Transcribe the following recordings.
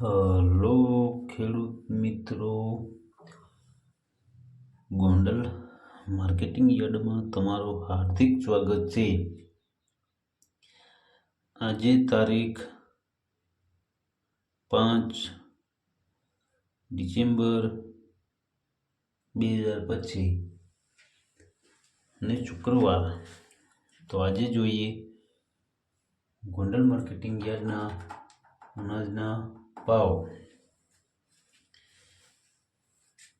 Hello ખેડૂત મિત્રો. Gondal marketing યાર્ડમાં તમારું હાર્દિક સ્વાગત છે. આજે તારીખ પાંચ ડિસેમ્બર બે હજાર પચીસ અને શુક્રવાર. તો આજે જોઈએ ગોંડલ માર્કેટિંગ યાર્ડના અનાજના ભાવ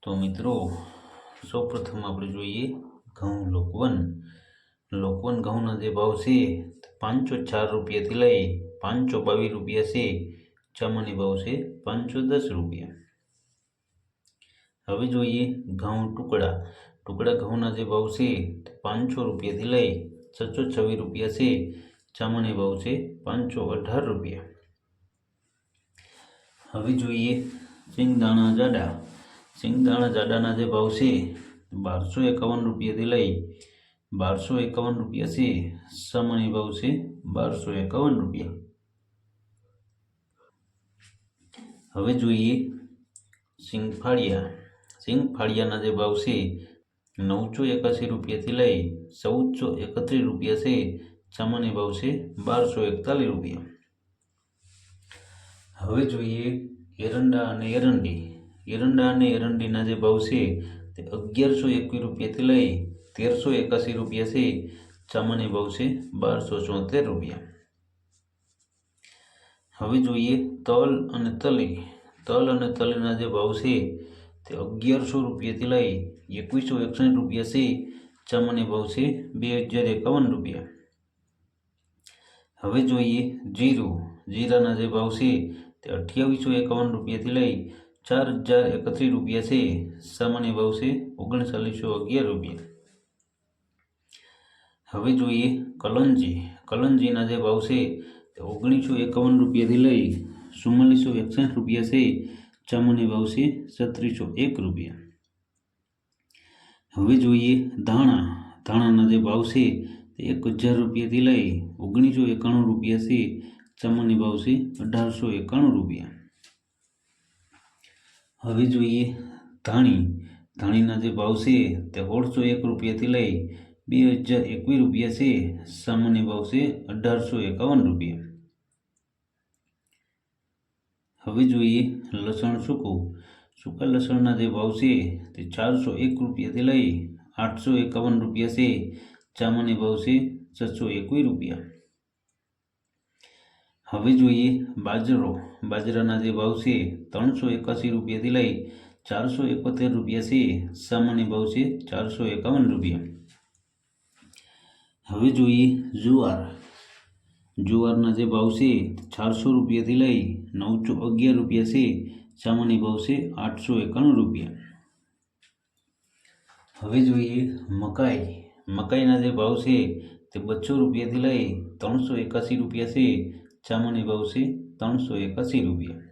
તો મિત્રો, સૌપ્રથમ આપણે જોઈએ ઘઉં લોકવન. લોકવન ઘઉંના જે ભાવ છે, પાંચસો ચાર રૂપિયાથી લઈ પાંચસો બાવીસ રૂપિયા છે. ચામાની ભાવ છે પાંચસો દસ રૂપિયા. હવે જોઈએ ઘઉં ટુકડા. ટુકડા ઘઉંના જે ભાવ છે, પાંચસો રૂપિયાથી લઈ છસો છવ્વીસ રૂપિયા છે. ચામાની ભાવ છે પાંચસો અઢાર રૂપિયા. હવે જોઈએ સિંગદાણા જાડા. સિંગદાણા જાડાના જે ભાવ છે બારસો એકાવન રૂપિયાથી લઈ બારસો એકાવન રૂપિયા છે. સામાન્ય ભાવ છે બારસો એકાવન રૂપિયા. હવે જોઈએ સિંગફાળિયા સિંગફાળિયાના જે ભાવ છે, નવસો એકાસી રૂપિયાથી લઈ ચૌદસો એકત્રીસ રૂપિયા છે. સામાન્ય ભાવ છે બારસો એકતાલીસ રૂપિયા. હવે જોઈએ એરંડા અને એરંડી. એરંડા અને એરંડીના જે ભાવ છે તે અગિયારસો એકવીસ રૂપિયાથી લઈ તેરસો એકાસી રૂપિયા છે. સામાન્ય ભાવ છે બારસો ચોતેર રૂપિયા. હવે જોઈએ તલ અને તલી. તલ અને તલીના જે ભાવ છે તે અગિયારસો રૂપિયાથી લઈ એકવીસો એકસઠ રૂપિયા છે. સામાન્ય ભાવ છે બે હજાર એકાવન રૂપિયા. હવે જોઈએ જીરું. જીરાના જે ભાવ છે તે અઠ્યાવીસો એકાવન રૂપિયાથી લઈ ચાર હજાર એકત્રીસ રૂપિયા છે. સામાન્ય ભાવ છે ઓગણચાલીસો અગિયાર રૂપિયા. હવે જોઈએ કલંજી કલંજીના જે ભાવ છે તે ઓગણીસો એકાવન રૂપિયાથી લઈ ચુમ્માલીસો એકસઠ રૂપિયા છે. ચામાન્ય ભાવ છે છત્રીસો એક રૂપિયા. હવે જોઈએ ધાણા. ધાણાના જે ભાવ છે તે એક હજાર રૂપિયાથી લઈ ઓગણીસો એકાણું રૂપિયા છે. ચામાન્ય ભાવ છે અઢારસો એકાણું રૂપિયા. હવે જોઈએ ધાણી. ધાણીના જે ભાવ છે તે અઢસો એક રૂપિયાથી લઈ બે હજાર એકવીસ રૂપિયા છે. સામાન્ય ભાવ છે અઢારસો એકાવન રૂપિયા. હવે જોઈએ લસણ સૂકું. સૂકા લસણના જે ભાવ છે તે ચારસો એક રૂપિયાથી લઈ આઠસો એકાવન રૂપિયા છે. સામાન્ય ભાવ છે છસો એકવીસ રૂપિયા. હવે જોઈએ બાજરો. બાજરાના જે ભાવ છે ત્રણસો એકાસી રૂપિયાથી લઈ ચારસો એકોતેર રૂપિયા છે. સામાન્ય ભાવ છે ચારસો એકાવન રૂપિયા. હવે જોઈએ જુવાર. જુવારના જે ભાવ છે ચારસો રૂપિયાથી લઈ નવસો અગિયાર રૂપિયા છે. સામાન્ય ભાવ છે આઠસો એકાણું રૂપિયા. હવે જોઈએ મકાઈ. મકાઈના જે ભાવ છે તે બસો રૂપિયાથી લઈ ત્રણસો એકાસી રૂપિયા છે. સામાન્ય ભાવ છે ત્રણસો એકાસી રૂપિયા.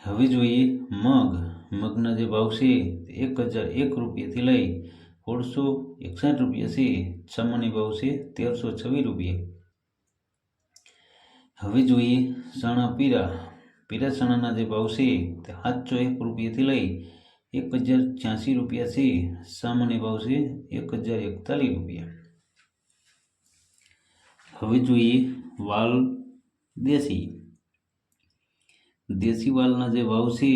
હવે જોઈએ મગ. મગના જે ભાવ છે એક હજાર એક રૂપિયાથી લઈ સોળસો એકસઠ રૂપિયા છે. સામાન્ય ભાવ છે તેરસો છવ્વીસ રૂપિયા. હવે જોઈએ ચણા પીરા. પીરા ચણાના જે ભાવ છે તે સાતસો એક રૂપિયાથી લઈ એક હજાર છ્યાસી રૂપિયા છે. સામાન્ય ભાવ છે એક હજાર એકતાલીસ રૂપિયા. હવે જોઈએ વાલ દેશી. દેશી વાલના જે ભાવ છે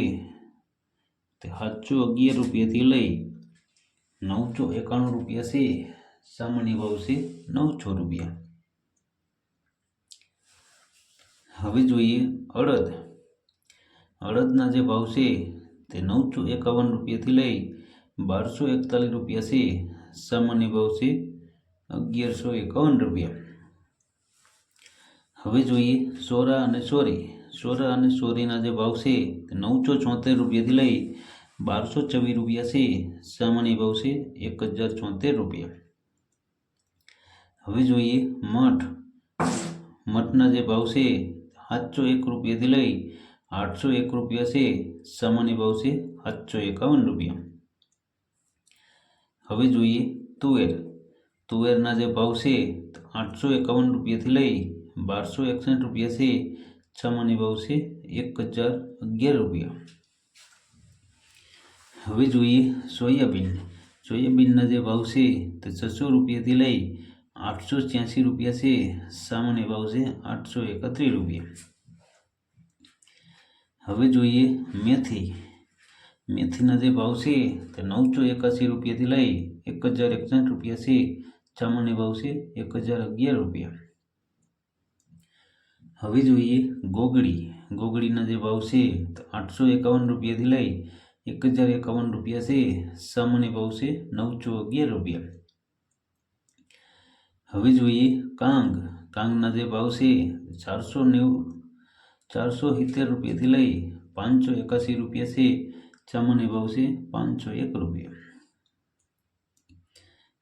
તે સાતસો અગિયાર રૂપિયાથી લઈ નવસો એકાણું રૂપિયા છે. સામાન્ય ભાવ છે નવસો રૂપિયા. હવે જોઈએ અડદ. અડદના જે ભાવ છે તે નવસો એકાવન રૂપિયાથી લઈ બારસો એકતાલીસ રૂપિયા છે. સામાન્ય ભાવ છે અગિયારસો એકાવન રૂપિયા. હવે જોઈએ સોરા અને સોરી. સોરા અને સોરીના જે ભાવ છે નવસો છોતેર રૂપિયાથી લઈ બારસો છવ્વીસ રૂપિયા છે. સામાન્ય ભાવ છે એક હજાર છોતેર રૂપિયા. હવે જોઈએ મઠ. મઠના જે ભાવ છે સાતસો એક રૂપિયાથી લઈ આઠસો એક રૂપિયા છે. સામાન્ય ભાવ છે સાતસો એકાવન રૂપિયા. હવે જોઈએ તુવેર. તુવેરના જે ભાવ છે આઠસો એકાવન રૂપિયાથી લઈ બારસો એકસઠ રૂપિયા છે સામાન્ય ભાવ છે એક હજાર અગિયાર રૂપિયા હવે જોઈએ સોયાબીન સોયાબીનના જે ભાવ છે તો છસો રૂપિયાથી લઈ આઠસો છ્યાસી રૂપિયા છે સામાન્ય ભાવ છે આઠસો એકત્રીસ રૂપિયા હવે જોઈએ મેથી મેથીના જે ભાવ છે તે નવસો એકાસી રૂપિયાથી લઈ એક હજાર એકસઠ રૂપિયા છે સામાન્ય ભાવ છે એક હજાર અગિયાર રૂપિયા હવે જોઈએ ગોગડી. ગોગડીના જે ભાવ છે, તો આઠસો એકાવન રૂપિયાથી લઈ એક હજાર એકાવન રૂપિયા છે. સામાન્ય ભાવ છે નવસો અગિયાર રૂપિયા. હવે જોઈએ કાંગ. કાંગના જે ભાવ છે, ચારસો નેવું, ચારસો સિત્તેર રૂપિયાથી લઈ પાંચસો એકાસી રૂપિયા છે. સામાન્ય ભાવ છે પાંચસો એક રૂપિયા.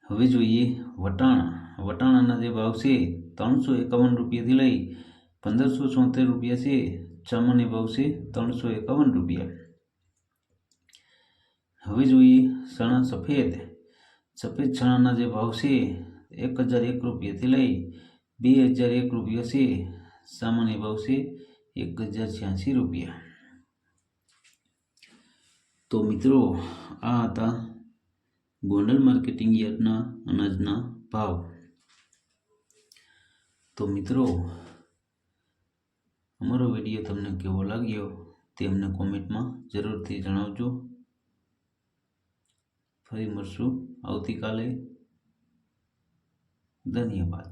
હવે જોઈએ વટાણા. વટાણાના જે ભાવ છે, ત્રણસો એકાવન રૂપિયાથી લઈ પંદરસો છોતેર રૂપિયા છે સામાન્ય ભાવ છે, ત્રણસો એકાવન રૂપિયા. હવે જોઈએ ચણા સફેદ. સફેદ ચણાના જે ભાવ છે, એક હજાર એક રૂપિયાથી લઈ બે હજાર એક રૂપિયા છે, સામાન્ય ભાવ છે, એક હજાર છ્યાસી રૂપિયા. તો મિત્રો, આ હતા ગોંડલ માર્કેટિંગ યાર્ડના અનાજના ભાવ. તો મિત્રો અમારો વીડિયો તમને કેવો લાગ્યો તે અમને કોમેન્ટમાં જરૂરથી જણાવજો. ફરી મળશું આવતીકાલે. ધન્યવાદ.